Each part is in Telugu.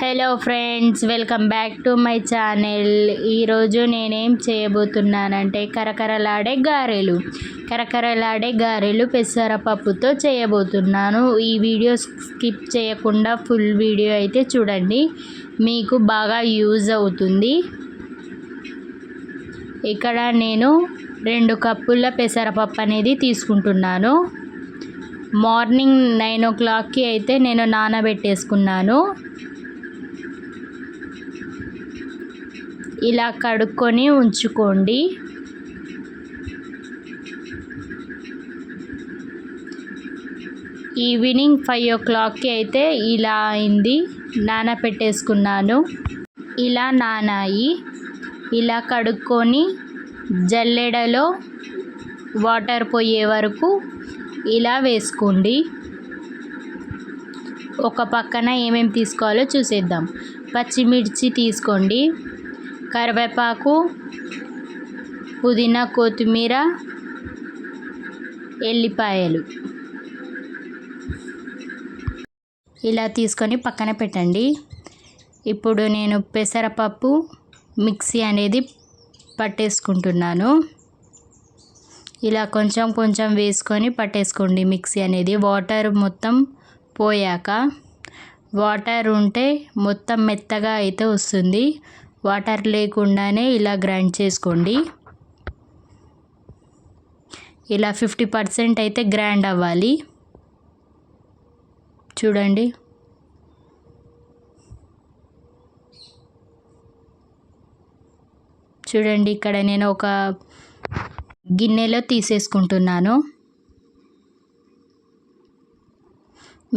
Hello friends welcome back to my channel ఈరోజు నేనేం చేయబోతున్నానంటే కరకరలాడే గారెలు. కరకరలాడే గారెలు పెసరపప్పుతో చేయబోతున్నాను. ఈ వీడియో స్కిప్ చేయకుండా ఫుల్ వీడియో అయితే చూడండి. మీకు బాగా యూజ్ అవుతుంది. ఇక్కడ నేను రెండు కప్పుల పెసరపప్పు అనేది తీసుకుంటున్నాను. మార్నింగ్ నైన్ ఓ క్లాక్కి అయితే నేను నానబెట్టేసుకున్నాను. ఇలా కడుక్కొని ఉంచుకోండి. ఈవినింగ్ ఫైవ్ ఓ క్లాక్కి అయితే ఇలా అయింది. నానపెట్టేసుకున్నాను ఇలా నానాయి. ఇలా కడుక్కొని జల్లెడలో వాటర్ పోయే వరకు ఇలా వేసుకోండి. ఒక పక్కన ఏమేమి తీసుకోవాలో చూసేద్దాం. పచ్చిమిర్చి తీసుకోండి. కరివేపాకు పుదీనా కొత్తిమీర ఎల్లిపాయలు. ఇలా తీసుకొని పక్కన పెట్టండి. ఇప్పుడు నేను పెసరపప్పు మిక్సీ అనేది పట్టేసుకుంటున్నాను. ఇలా కొంచెం కొంచెం వేసుకొని పట్టేసుకోండి మిక్సీ అనేది. వాటర్ మొత్తం పోయాక వాటర్ ఉంటే మొత్తం మెత్తగా అయితే వస్తుంది. వాటర్ లేకుండానే ఇలా గ్రైండ్ చేసుకోండి. ఇలా ఫిఫ్టీ పర్సెంట్ అయితే గ్రైండ్ అవ్వాలి. చూడండి. చూడండి ఇక్కడ నేను ఒక గిన్నెలో తీసేసుకుంటున్నాను.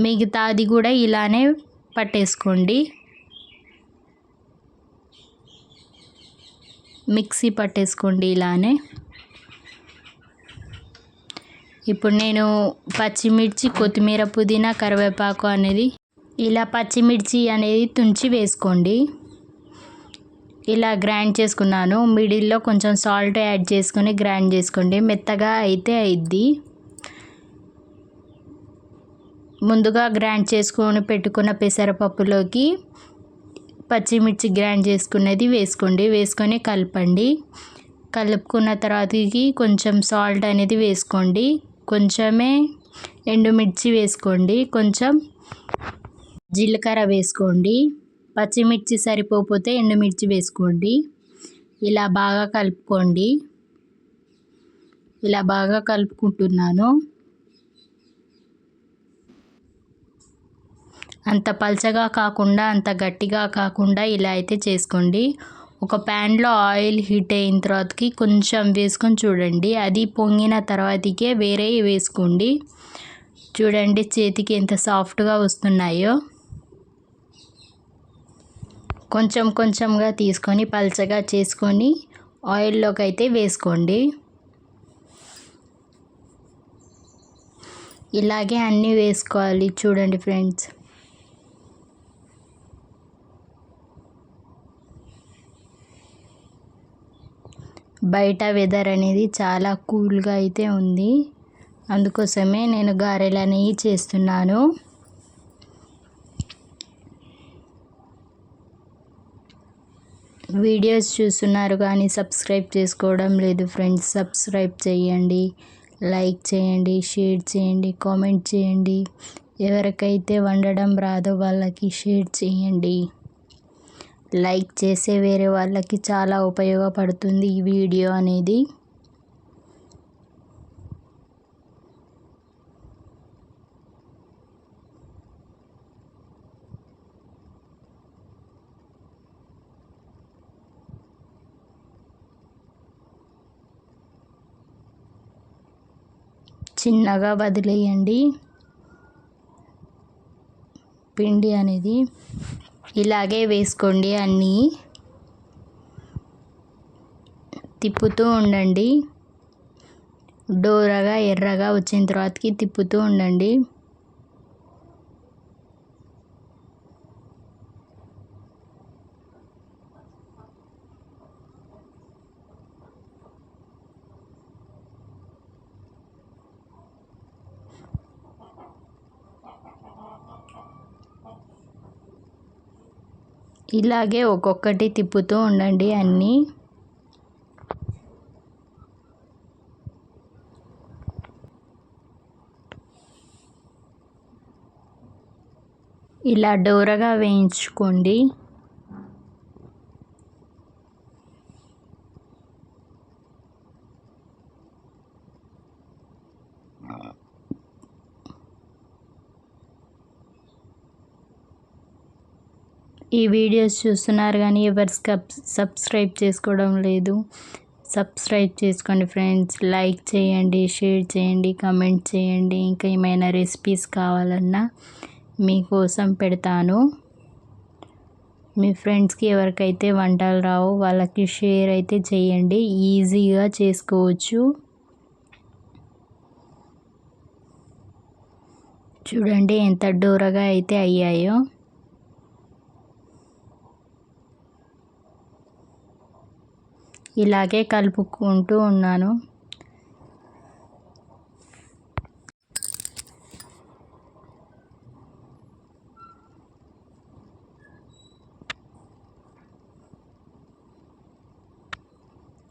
మిగతాది కూడా ఇలానే పట్టేసుకోండి. మిక్సీ పట్టేసుకోండి ఇలానే. ఇప్పుడు నేను పచ్చిమిర్చి కొత్తిమీర పుదీనా కరివేపాకు అనేది ఇలా పచ్చిమిర్చి అనేది తుంచి వేసుకోండి. ఇలా గ్రైండ్ చేసుకున్నాను. మిడిల్లో కొంచెం సాల్ట్ యాడ్ చేసుకొని గ్రైండ్ చేసుకోండి. మెత్తగా అయితే అయిద్ది. ముందుగా గ్రైండ్ చేసుకొని పెట్టుకున్న పెసరపప్పులోకి పచ్చిమిర్చి గ్రైండ్ చేసుకున్నది వేసుకోండి. వేసుకొని కలపండి. కలుపుకున్న తర్వాతకి కొంచెం సాల్ట్ అనేది వేసుకోండి. కొంచెమే ఎండుమిర్చి వేసుకోండి. కొంచెం జీలకర్ర వేసుకోండి. పచ్చిమిర్చి సరిపోతే ఎండుమిర్చి వేసుకోండి. ఇలా బాగా కలుపుకోండి. ఇలా బాగా కలుపుకుంటున్నాను. అంత పలచగా కాకుండా అంత గట్టిగా కాకుండా ఇలా అయితే చేసుకోండి. ఒక ప్యాన్లో ఆయిల్ హీట్ అయిన తర్వాతకి కొంచెం వేసుకొని చూడండి. అది పొంగిన తర్వాతకే వేరే వేసుకోండి. చూడండి చేతికి ఎంత సాఫ్ట్గా వస్తున్నాయో. కొంచెం కొంచెంగా తీసుకొని పలచగా చేసుకొని ఆయిల్లోకి అయితే వేసుకోండి. ఇలాగే అన్నీ వేసుకోవాలి. చూడండి ఫ్రెండ్స్. బయట వెదర్ అనేది చాలా కూల్గా అయితే ఉంది. అందుకోసమే నేను గారెలు అనేవి చేస్తున్నాను. వీడియోస్ చూస్తున్నారు కానీ సబ్స్క్రైబ్ చేసుకోవడం లేదు ఫ్రెండ్స్ సబ్స్క్రైబ్ చేయండి లైక్ చేయండి షేర్ చేయండి కామెంట్ చేయండి. ఎవరికైతే వండడం రాదో వాళ్ళకి షేర్ చేయండి. లైక్ చేసే వేరే వాళ్ళకి చాలా ఉపయోగపడుతుంది ఈ వీడియో అనేది. చిన్నగా వదిలేయండి. పిండి అనేది. ఇలాగే వేసుకోండి అన్నీ. తిప్పుతూ ఉండండి. డోరగా ఎర్రగా వచ్చిన తర్వాతకి తిప్పుతూ ఉండండి. ఇలాగే ఒక్కొక్కటి తిప్పుతూ ఉండండి అన్నీ. ఇలా డోరగా వేయించుకోండి. ఈ వీడియోస్ చూస్తున్నారు కానీ ఎవరు సబ్స్క్రైబ్ చేసుకోవడం లేదు. సబ్స్క్రైబ్ చేసుకోండి ఫ్రెండ్స్. లైక్ చేయండి షేర్ చేయండి కమెంట్ చేయండి. ఇంకా ఏమైనా రెసిపీస్ కావాలన్నా మీకోసం పెడతాను. మీ ఫ్రెండ్స్కి ఎవరికైతే వంటలు రావు వాళ్ళకి షేర్ అయితే చేయండి. ఈజీగా చేసుకోవచ్చు. చూడండి ఎంత డోరగా అయితే అయ్యాయో. ఇలాగే కలుపుకుంటూ ఉన్నాను.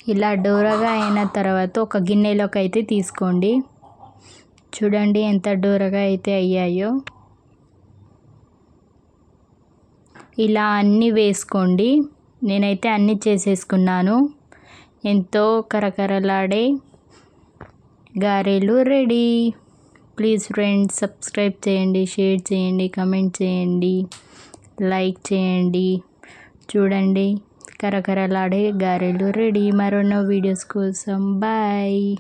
ఇలా డోరగా అయిన తర్వాత ఒక గిన్నెలోకి అయితే తీసుకోండి. చూడండి ఎంత డోరగా అయితే అయ్యాయో. ఇలా అన్నీ వేసుకోండి. నేనైతే అన్నీ చేసేసుకున్నాను. ఎంతో కరకరలాడే గారెలు రెడీ. ప్లీజ్ ఫ్రెండ్స్ సబ్స్క్రైబ్ చేయండి షేర్ చేయండి కమెంట్ చేయండి లైక్ చేయండి. చూడండి కరకరలాడే గారెలు రెడీ. మరొన్న వీడియోస్ కోసం. బాయ్.